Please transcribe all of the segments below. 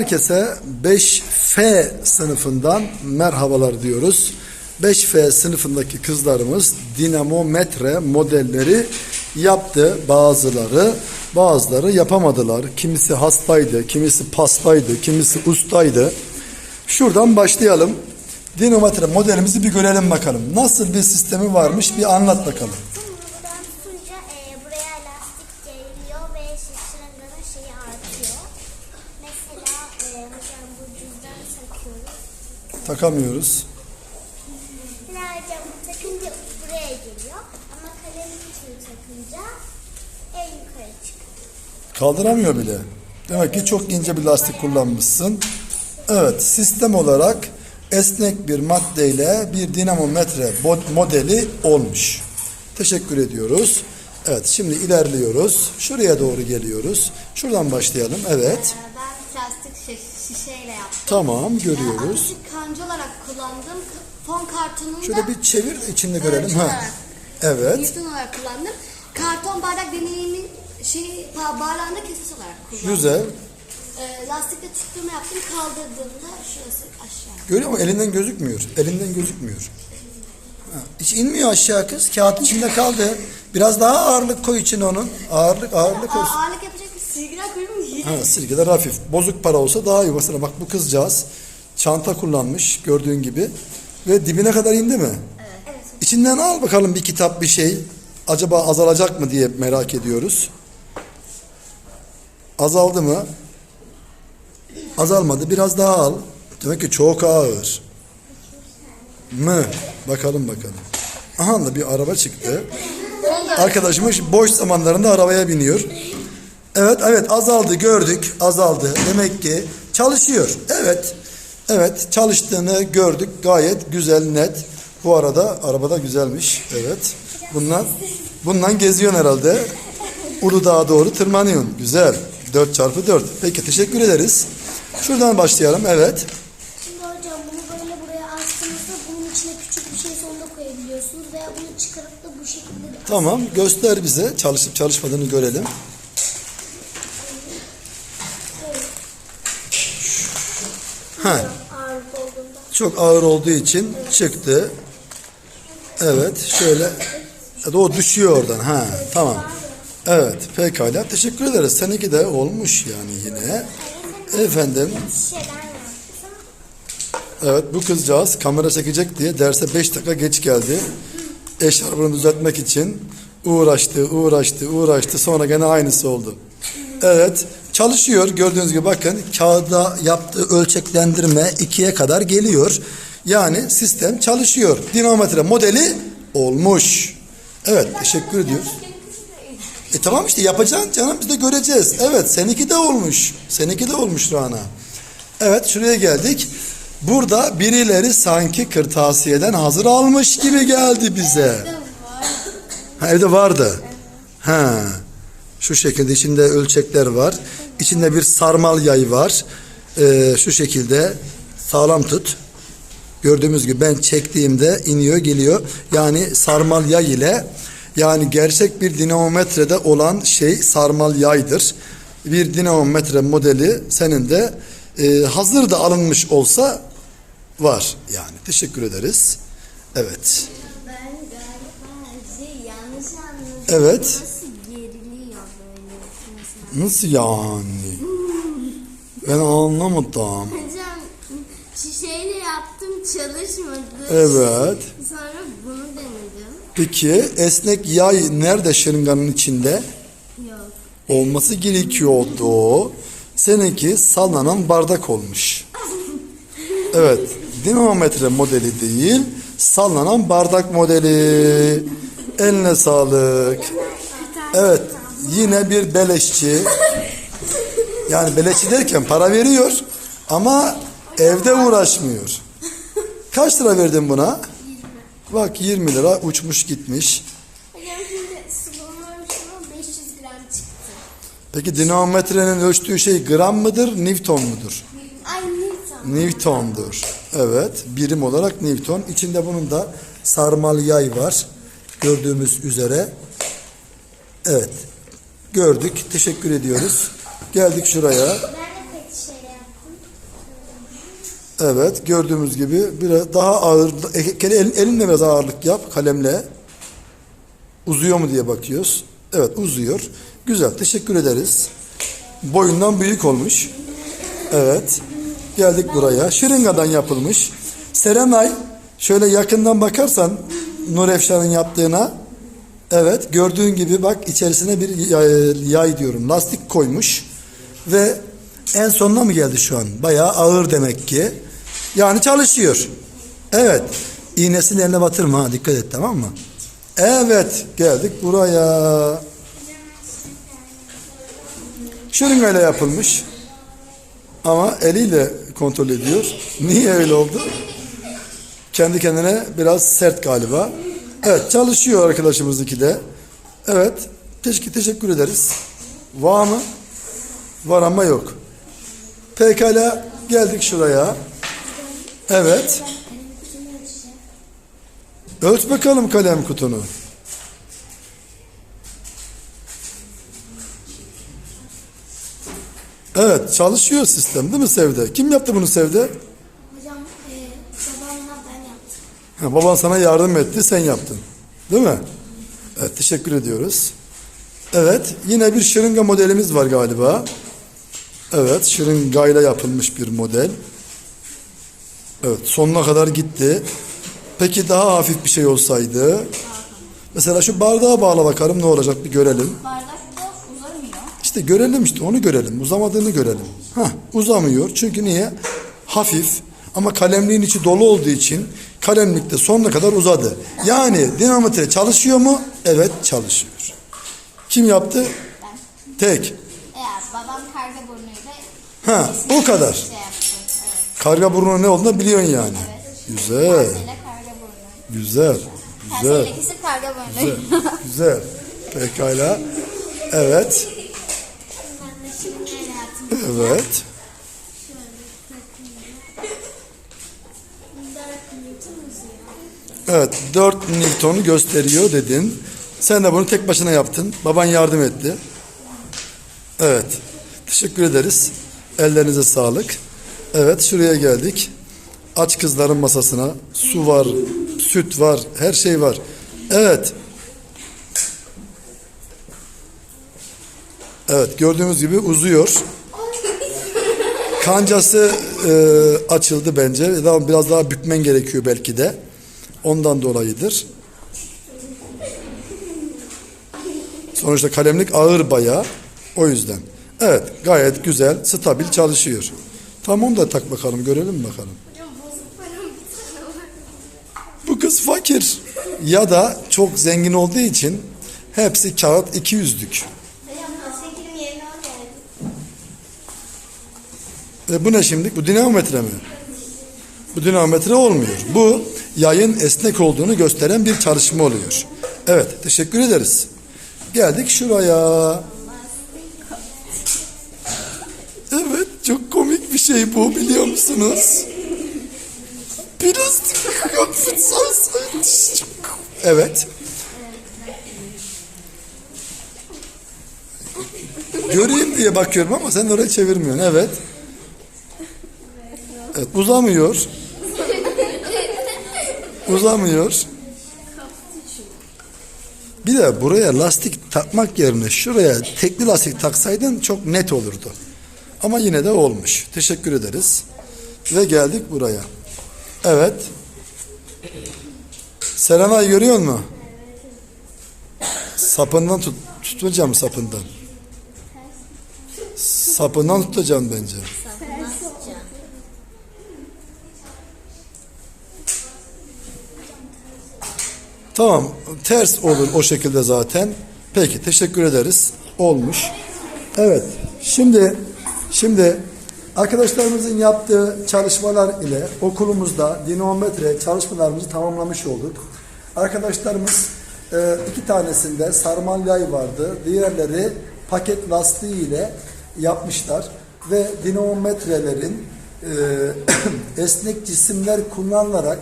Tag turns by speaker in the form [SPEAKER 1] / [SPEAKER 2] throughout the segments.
[SPEAKER 1] Herkese 5F sınıfından merhabalar diyoruz. 5F sınıfındaki kızlarımız dinamometre modelleri yaptı bazıları. Bazıları yapamadılar. Kimisi hastaydı, kimisi pastaydı, kimisi ustaydı. Şuradan başlayalım. Dinamometre modelimizi bir görelim bakalım. Nasıl bir sistemi varmış bir anlat bakalım.
[SPEAKER 2] Buradan tutunca e, buraya lastik geliyor ve şişirenlerin şeyi artıyor. Mesela e, hocam bu cüzdanı takıyoruz.
[SPEAKER 1] Takamıyoruz.
[SPEAKER 2] Mesela hocam bu takınca buraya geliyor. Ama kalemin içine takınca en yukarı çıkıyor.
[SPEAKER 1] Kaldıramıyor bile. Demek ki çok ince bir lastik kullanmışsın. Evet, sistem olarak esnek bir maddeyle bir dinamometre modeli olmuş. Teşekkür ediyoruz. Evet, şimdi ilerliyoruz. Şuraya doğru geliyoruz. Şuradan başlayalım. Evet.
[SPEAKER 3] Şişeyle yaptım.
[SPEAKER 1] Tamam, görüyoruz.
[SPEAKER 3] Atıcı kancı olarak kullandım. Fon kartonunu
[SPEAKER 1] Şöyle bir çevir içinde görelim. Ha. Evet.
[SPEAKER 3] Newton olarak kullandım. Karton bardak deneyimin şey bardağında kesesi olarak kullandım.
[SPEAKER 1] Güzel.
[SPEAKER 3] Ee, lastikle tuttuğumu yaptım. Kaldırdığımda şurası aşağı.
[SPEAKER 1] Görüyor musun? Elinden gözükmüyor. Elinden gözükmüyor. Ha, hiç inmiyor aşağı kız. Kağıt içinde kaldı. Biraz daha ağırlık koy içine onun. Ağırlık, ağırlık olsun.
[SPEAKER 3] Ağırlık silgiler koyayım mı?
[SPEAKER 1] Ha, silgiler hafif. Bozuk para olsa daha iyi. Mesela bak bu kızcağız çanta kullanmış gördüğün gibi. Ve dibine kadar indi mi?
[SPEAKER 3] Evet.
[SPEAKER 1] İçinden al bakalım bir kitap bir şey. Acaba azalacak mı diye merak ediyoruz. Azaldı mı? Azalmadı. Biraz daha al. Demek ki çok ağır. Mı? Bakalım bakalım. Aha da bir araba çıktı. Arkadaşımız boş zamanlarında arabaya biniyor. Evet evet azaldı gördük azaldı. Demek ki çalışıyor. Evet. Evet çalıştığını gördük. Gayet güzel net. Bu arada arabada güzelmiş. Evet. Bundan bundan geziyorsun herhalde. Uludağ'a doğru tırmanıyorsun. Güzel. 4 çarpı 4. Peki teşekkür ederiz. Şuradan başlayalım. Evet.
[SPEAKER 2] Şimdi hocam bunu böyle buraya astığınızda bunun içine küçük bir şey sonunda koyabiliyorsunuz veya bunu çıkarıp da bu şekilde de
[SPEAKER 1] Tamam. Göster bize. Çalışıp çalışmadığını görelim. Ha. Çok ağır olduğu için çıktı. Evet şöyle Evet, o düşüyor oradan. Ha tamam. Evet pekala teşekkür ederiz. Seninki de olmuş yani yine. Efendim evet bu kızcağız kamera çekecek diye derse 5 dakika geç geldi. Eşarbını düzeltmek için uğraştı uğraştı uğraştı sonra gene aynısı oldu. Evet çalışıyor gördüğünüz gibi bakın kağıda yaptığı ölçeklendirme ikiye kadar geliyor. Yani sistem çalışıyor. Dinamometre modeli olmuş. Evet teşekkür ediyoruz. E tamam işte yapacaksın canım biz de göreceğiz. Evet seninki de olmuş. Seninki de olmuş Rana. Evet şuraya geldik. Burada birileri sanki kırtasiyeden hazır almış gibi geldi bize. Ha, evde vardı. Ha. Şu şekilde içinde ölçekler var. İçinde bir sarmal yay var. Ee, şu şekilde sağlam tut. Gördüğümüz gibi ben çektiğimde iniyor geliyor. Yani sarmal yay ile yani gerçek bir dinamometrede olan şey sarmal yaydır. Bir dinamometre modeli senin de e, hazır da alınmış olsa var yani. Teşekkür ederiz. Evet.
[SPEAKER 3] Ben galiba şey yanlış anladım.
[SPEAKER 1] Evet.
[SPEAKER 3] Nasıl
[SPEAKER 1] yani? Ben anlamadım.
[SPEAKER 3] Hocam şişeyle yaptım çalışmadı.
[SPEAKER 1] Evet.
[SPEAKER 3] Sonra bunu denedim.
[SPEAKER 1] Peki esnek yay nerede şırınganın içinde?
[SPEAKER 3] Yok.
[SPEAKER 1] Olması gerekiyordu. Seninki sallanan bardak olmuş. Evet. Dinamometre modeli değil, sallanan bardak modeli. Eline sağlık. Evet. Yine bir beleşçi. Yani beleşçi derken para veriyor ama evde uğraşmıyor. Kaç lira verdin buna? Bak 20 lira uçmuş gitmiş.
[SPEAKER 3] Hocam şimdi sıvımlar şuna 500 gram çıktı.
[SPEAKER 1] Peki dinamometrenin ölçtüğü şey gram mıdır, Newton mudur?
[SPEAKER 3] Ay Newton.
[SPEAKER 1] Newton'dur. Evet, birim olarak Newton. İçinde bunun da sarmal yay var. Gördüğümüz üzere. Evet. Gördük. Teşekkür ediyoruz. Geldik şuraya. Evet gördüğümüz gibi biraz daha ağır el, el- elinle biraz ağırlık yap kalemle. Uzuyor mu diye bakıyoruz. Evet uzuyor. Güzel teşekkür ederiz. Boyundan büyük olmuş. Evet. Geldik buraya. Şırıngadan yapılmış. Serenay şöyle yakından bakarsan Nur Efşan'ın yaptığına evet gördüğün gibi bak içerisine bir yay, yay diyorum lastik koymuş ve en sonuna mı geldi şu an? Bayağı ağır demek ki. Yani çalışıyor. Evet. İğnesini eline batırma dikkat et tamam mı? Evet geldik buraya. Şırıngayla yapılmış. Ama eliyle kontrol ediyor. Niye öyle oldu? Kendi kendine biraz sert galiba. Evet çalışıyor arkadaşımızdaki de. Evet. Teşekkür, teşekkür ederiz. Var mı? Var ama yok. Pekala geldik şuraya. Evet. Ölç bakalım kalem kutunu. Evet çalışıyor sistem değil mi Sevde? Kim yaptı bunu Sevde?
[SPEAKER 2] Hocam e, babamla ben
[SPEAKER 1] baban sana yardım etti sen yaptın. Değil mi? Evet teşekkür ediyoruz. Evet yine bir şırınga modelimiz var galiba. Evet şırıngayla yapılmış bir model. Evet sonuna kadar gitti. Peki daha hafif bir şey olsaydı. Mesela şu bardağa bağla bakalım ne olacak bir görelim.
[SPEAKER 3] Bardak da uzamıyor.
[SPEAKER 1] İşte görelim işte onu görelim. Uzamadığını görelim. Hah uzamıyor. Çünkü niye? Hafif ama kalemliğin içi dolu olduğu için kalemlik de sonuna kadar uzadı. Yani dinamometre çalışıyor mu? Evet çalışıyor. Kim yaptı? Tek.
[SPEAKER 3] Eğer babam karga burnuyla
[SPEAKER 1] Ha o kadar.
[SPEAKER 3] şey. Evet.
[SPEAKER 1] Karga burnu ne olduğunu biliyorsun yani. Güzel.
[SPEAKER 3] Mesela karga burnu.
[SPEAKER 1] Güzel. Güzel.
[SPEAKER 3] Güzel. ikisi karga burnu.
[SPEAKER 1] Güzel. Pekala. Evet.
[SPEAKER 2] Ben.
[SPEAKER 1] Evet.
[SPEAKER 2] Dört Newton uzuyor.
[SPEAKER 1] Evet 4 Newton'u gösteriyor dedin. Sen de bunu tek başına yaptın. Baban yardım etti. Evet. Teşekkür ederiz. Ellerinize sağlık. Evet şuraya geldik. Aç kızların masasına. Su var, süt var, her şey var. Evet. Evet gördüğümüz gibi uzuyor. Kancası e, açıldı bence. Daha biraz daha bükmen gerekiyor belki de. Ondan dolayıdır. Sonuçta kalemlik ağır bayağı. O yüzden. Evet gayet güzel, stabil çalışıyor. Tamam onu da tak bakalım, görelim bakalım. Bu kız fakir. Ya da çok zengin olduğu için hepsi kağıt 200'lük.
[SPEAKER 2] Hocam sevgilim yerine o geldi.
[SPEAKER 1] E bu ne şimdi? Bu dinamometre mi? Bu dinamometre olmuyor. Bu yayın esnek olduğunu gösteren bir çalışma oluyor. Evet, teşekkür ederiz. Geldik şuraya. Evet, çok komik bir şey bu biliyor musunuz? Plastik Evet. Göreyim diye bakıyorum ama sen oraya çevirmiyorsun. Evet. Evet, uzamıyor. Uzamıyor. Bir de buraya lastik takmak yerine şuraya tekli lastik taksaydın çok net olurdu. Ama yine de olmuş. Teşekkür ederiz. Ve geldik buraya. Evet. Serenay görüyor musun? Sapından tut, tutacağım sapından. Sapından tutacağım bence. Tamam. Ters olur o şekilde zaten. Peki teşekkür ederiz. Olmuş. Evet. Şimdi şimdi arkadaşlarımızın yaptığı çalışmalar ile okulumuzda dinamometre çalışmalarımızı tamamlamış olduk. Arkadaşlarımız e, iki tanesinde sarmal yay vardı. Diğerleri paket lastiği ile yapmışlar ve dinamometrelerin e, esnek cisimler kullanılarak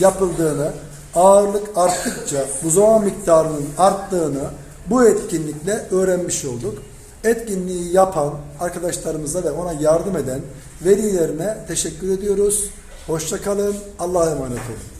[SPEAKER 1] yapıldığını, ağırlık arttıkça buzova miktarının arttığını bu etkinlikle öğrenmiş olduk. Etkinliği yapan arkadaşlarımıza ve ona yardım eden velilerine teşekkür ediyoruz. Hoşça kalın. Allah'a emanet olun.